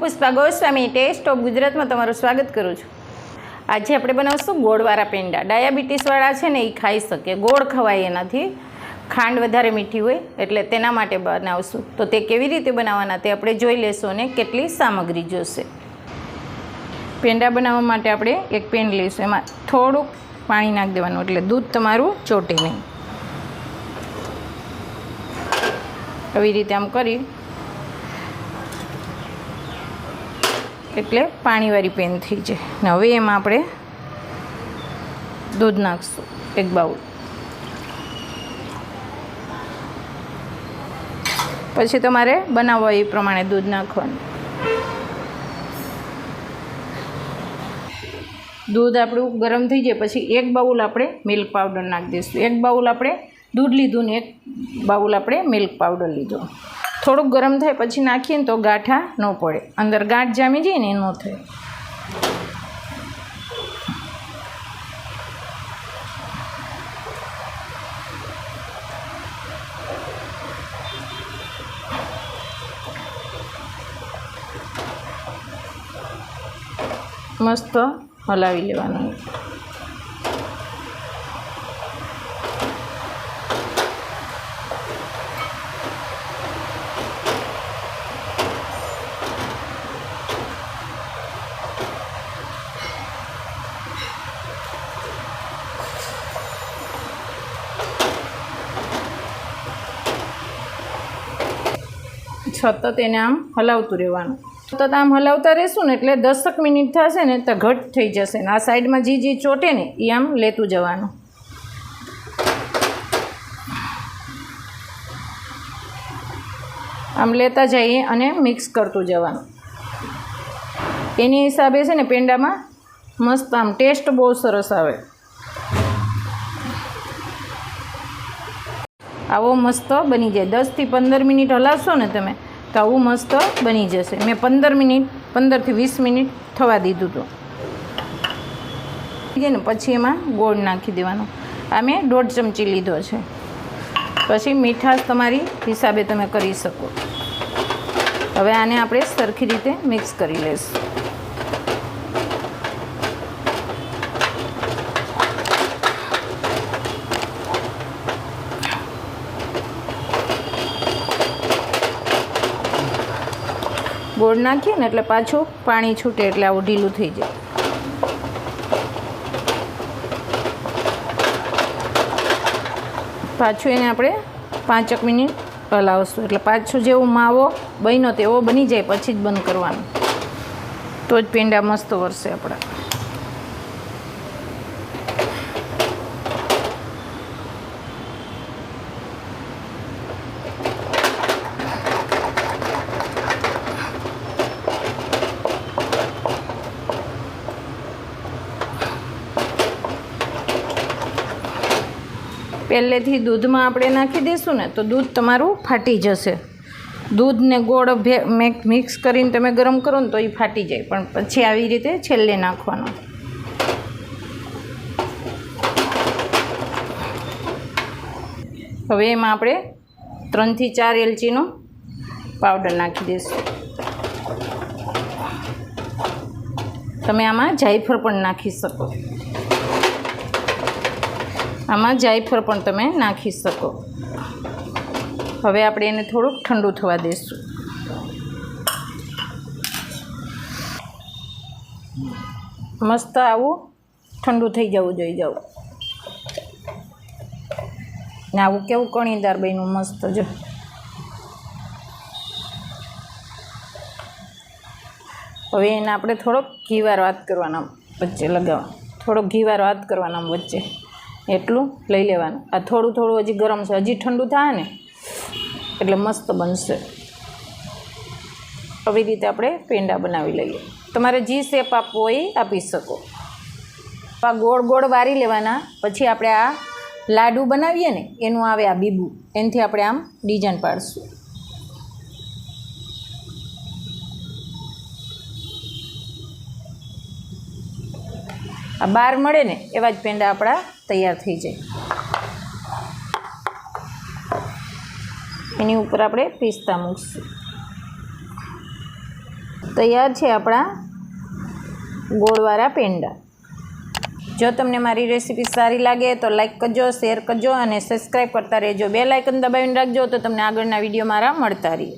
Pushpa Goswami test of ગુજરાતમાં તમારું સ્વાગત કરું છું. આજે આપણે બનાવશું ગોળવાળા પેંડા. ડાયાબિટીસવાળા છે ને, એ ખાઈ શકે. ગોળ ખવાય એનાથી. ખાંડ વધારે મીઠી હોય, એટલે તેના માટે બનાવશું. તો તે કેવી રીતે બનાવવાના તે આપણે જોઈ લેશું અને કેટલી સામગ્રી જોશે. પેંડા બનાવવા માટે આપણે એક પેન લઈશું. એમાં થોડુંક પાણી નાખી દેવાનું, એટલે દૂધ તમારું ચોટે નહીં. આવી રીતે આમ કરી એટલે પાણીવાળી પેન થઈ જાય. ને હવે એમાં આપણે દૂધ નાખશું, એક બાઉલ. પછી તમારે બનાવવા એ પ્રમાણે દૂધ નાખવાનું. દૂધ આપણું ગરમ થઈ જાય, પછી એક બાઉલ આપણે મિલ્ક પાવડર નાખી દઈશું. એક બાઉલ આપણે દૂધ લીધું ને એક બાઉલ આપણે મિલ્ક પાવડર લીધો. થોડુંક ગરમ થાય પછી નાખીએ ને તો ગાંઠા ન પડે. અંદર ગાંઠ જામી જાય ને એ ન થાય. મસ્ત હલાવી લેવાનું. સતત એને આમ હલાવતું રહેવાનું. સતત આમ હલાવતા રહેશું ને એટલે દસક મિનિટ થશે ને તો ઘટ થઈ જશે ને આ સાઈડમાં જે જે ચોટે ને એ આમ લેતું જવાનું. આમ લેતા જઈએ અને મિક્સ કરતું જવાનું. એની હિસાબે છે ને પેંડામાં મસ્ત આમ ટેસ્ટ બહુ સરસ આવે. આવો મસ્ત બની જાય. દસથી પંદર મિનિટ હલાવશો ને તમે તો આવું મસ્ત બની જશે. મેં પંદર મિનિટ, પંદરથી વીસ મિનિટ થવા દીધું હતું. છે પછી એમાં ગોળ નાખી દેવાનો. આ મેં દોઢ ચમચી લીધો છે. પછી મીઠાશ તમારી હિસાબે તમે કરી શકો. હવે આને આપણે સરખી રીતે મિક્સ કરી લઈશું ગોળ નાખીએ ને એટલે પાછું પાણી છૂટે એટલે આવું ઢીલું થઈ જાય. પાછું એને આપણે પાંચક મિનિટ હલાવશું. એટલે પાછું જેવું માવો બન્યો તેવો બની જાય, પછી જ બંધ કરવાનું. તો જ પેંડા મસ્ત વરસે આપણા. પહેલેથી દૂધમાં આપણે નાખી દઈશું ને, તો દૂધ તમારું ફાટી જશે. દૂધને ગોળ ભે મિક્સ કરીને તમે ગરમ કરો ને તો એ ફાટી જાય. પણ પછી આવી રીતે છેલ્લે નાખવાનો. હવે એમાં આપણે ત્રણથી ચાર એલચીનો પાવડર નાખી દઈશું. તમે આમાં જાયફળ પણ નાખી શકો. આમાં જાયફળ પણ તમે નાખી શકો. હવે આપણે એને થોડુંક ઠંડુ થવા દઈશું મસ્ત આવું ઠંડુ થઈ જવું જોઈ જવું ને આવું કેવું કણીદાર બન્યું મસ્ત જો. હવે એને આપણે થોડોક ઘીવાર વાત કરવાના વચ્ચે લગાવવા. થોડોક ઘીવાર વાત કરવાના વચ્ચે. એટલું લઈ લેવાનું. આ થોડું થોડું હજી ગરમ છે. હજી ઠંડુ થાય ને, એટલે મસ્ત બનશે. આવી રીતે આપણે પેંડા બનાવી લઈએ. તમારે જે શેપ આપવો એ આપી શકો. આ ગોળ ગોળ વારી લેવાના. પછી આપણે આ લાડુ બનાવીએ ને, એનું આવે આ બીબું. એનાથી આપણે આમ ડિઝાઇન પાડશું. આ બાર મળે ને એવા જ પેંડા આપણા તૈયાર થઈ જાય. એની ઉપર આપણે પિસ્તા મૂકશું. તૈયાર છે આપણા ગોળવાળા પેંડા. જો તમને મારી રેસીપી સારી લાગે તો લાઇક કરજો, શેર કરજો અને સબસ્ક્રાઈબ કરતા રહેજો. બે લાઇકન દબાવીને રાખજો તો તમને આગળના વીડિયો મારા મળતા રહે